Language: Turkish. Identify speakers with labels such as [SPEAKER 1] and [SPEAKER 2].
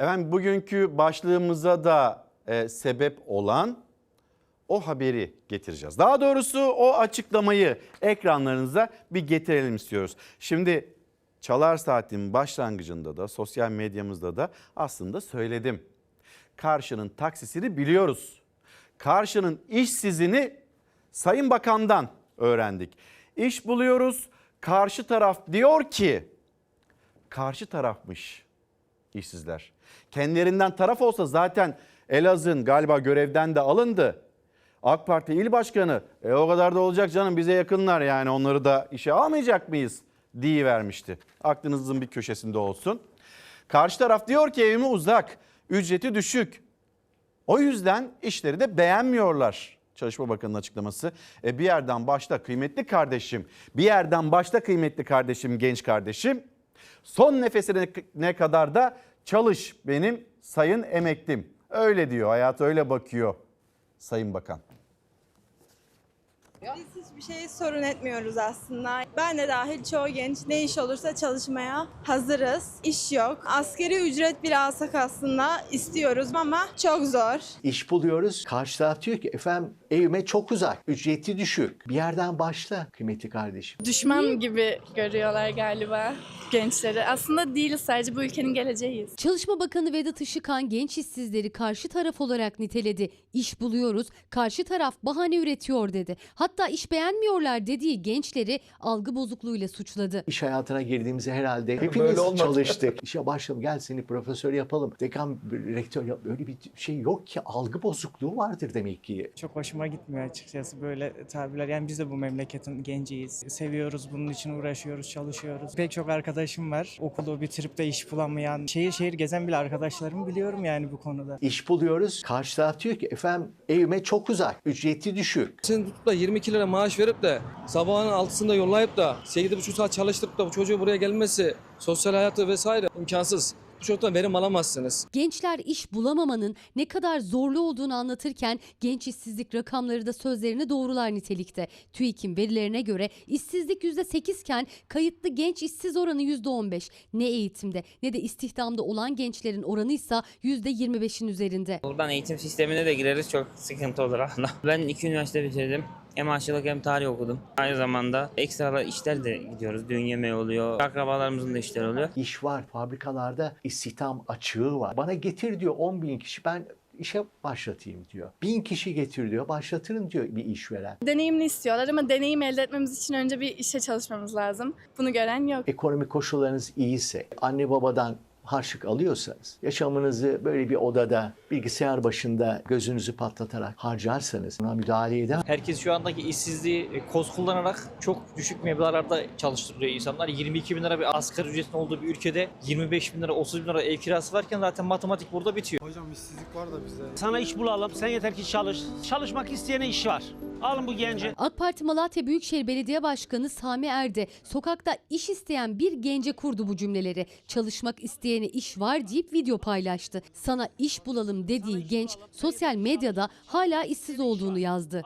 [SPEAKER 1] Efendim bugünkü başlığımıza da e, sebep olan o haberi getireceğiz. Daha doğrusu o açıklamayı ekranlarınıza bir getirelim istiyoruz. Şimdi Çalar Saat'in başlangıcında da sosyal medyamızda da aslında söyledim. Karşının taksisini biliyoruz. Karşının işsizini Sayın Bakan'dan öğrendik. İş buluyoruz. Karşı taraf diyor ki karşı tarafmış işsizler. Kendilerinden taraf olsa zaten Elazığ'ın galiba görevden de alındı. AK Parti il başkanı e, o kadar da olacak canım bize yakınlar yani onları da işe almayacak mıyız diye vermişti. Aklınızın bir köşesinde olsun. Karşı taraf diyor ki evime uzak, ücreti düşük. O yüzden işleri de beğenmiyorlar. Çalışma Bakanı'nın açıklaması. E bir yerden başta kıymetli kardeşim, bir yerden başta kıymetli kardeşim, genç kardeşim. Son nefesine ne kadar da çalış benim sayın emeklim. Öyle diyor, hayat öyle bakıyor Sayın Bakan.
[SPEAKER 2] Biz hiçbir şeyi sorun etmiyoruz aslında. Ben de dahil çoğu genç ne iş olursa çalışmaya hazırız. İş yok. Askeri ücret bile alsak aslında istiyoruz ama çok zor.
[SPEAKER 3] İş buluyoruz. Karşı taraf diyor ki efendim evime çok uzak, ücreti düşük. Bir yerden başla kıymetli kardeşim.
[SPEAKER 4] düşman gibi görüyorlar galiba gençleri. Aslında değiliz sadece bu ülkenin geleceğiyiz.
[SPEAKER 5] Çalışma Bakanı Vedat Işıkhan genç işsizleri karşı taraf olarak niteledi. İş buluyoruz, karşı taraf bahane üretiyor dedi. Hatta iş beğenmiyorlar dediği gençleri algı bozukluğuyla suçladı.
[SPEAKER 3] İş hayatına girdiğimizde herhalde hepimiz çalıştık. İşe başlayalım gel seni profesör yapalım. Dekan, rektör yap. Öyle bir şey yok ki algı bozukluğu vardır demek ki.
[SPEAKER 6] Çok hoşuma gitmiyor açıkçası böyle tabirler. Yani biz de bu memleketin genciyiz. Seviyoruz, bunun için uğraşıyoruz, çalışıyoruz. Pek çok arkadaşım var. Okulu bitirip de iş bulamayan, şehir şehir gezen bile arkadaşlarımı biliyorum yani bu konuda.
[SPEAKER 3] İş buluyoruz. Karşı taraf diyor ki efendim evime çok uzak, ücreti düşük.
[SPEAKER 7] Sen tutup da 22 lira maaş verip de sabahın altısında yollayıp da 8,5 saat çalıştırıp da bu çocuğu buraya gelmesi, sosyal hayatı vesaire imkansız. Bu çocuktan verim alamazsınız.
[SPEAKER 5] Gençler iş bulamamanın ne kadar zorlu olduğunu anlatırken genç işsizlik rakamları da sözlerini doğrular nitelikte. TÜİK'in verilerine göre işsizlik %8 iken kayıtlı genç işsiz oranı %15. Ne eğitimde ne de istihdamda olan gençlerin oranı ise %25'in üzerinde.
[SPEAKER 8] Buradan eğitim sistemine de gireriz çok sıkıntı olur aslında. Ben iki üniversite bitirdim. Hem aşçılık hem tarih okudum. Aynı zamanda ekstra işler de gidiyoruz. Düğün yemeği oluyor. Akrabalarımızın da işleri oluyor.
[SPEAKER 3] İş var, fabrikalarda istihdam açığı var. Bana getir diyor 10 bin kişi ben işe başlatayım diyor. Bin kişi getir diyor, başlatırım diyor bir işveren.
[SPEAKER 4] Deneyimli istiyorlar ama deneyim elde etmemiz için önce bir işe çalışmamız lazım. Bunu gören yok.
[SPEAKER 3] Ekonomik koşullarınız iyiyse, anne babadan harçlık alıyorsanız, yaşamınızı böyle bir odada, bilgisayar başında gözünüzü patlatarak harcarsanız buna müdahale eder.
[SPEAKER 9] Herkes şu andaki işsizliği e, koz kullanarak çok düşük meblağlarda çalıştırılıyor insanlar. 22 bin lira bir asgari ücretin olduğu bir ülkede 25 bin lira, 30 bin lira ev kirası varken zaten matematik burada bitiyor.
[SPEAKER 10] Hocam işsizlik var da bizde.
[SPEAKER 11] Sana iş bulalım. Sen yeter ki çalış. Çalışmak isteyene iş var. Alın bu genci.
[SPEAKER 5] AK Parti Malatya Büyükşehir Belediye Başkanı Sami Erde sokakta iş isteyen bir gence kurdu bu cümleleri. Çalışmak isteyene iş var deyip video paylaştı. Sana iş bulalım dediği genç sosyal medyada hala işsiz olduğunu yazdı.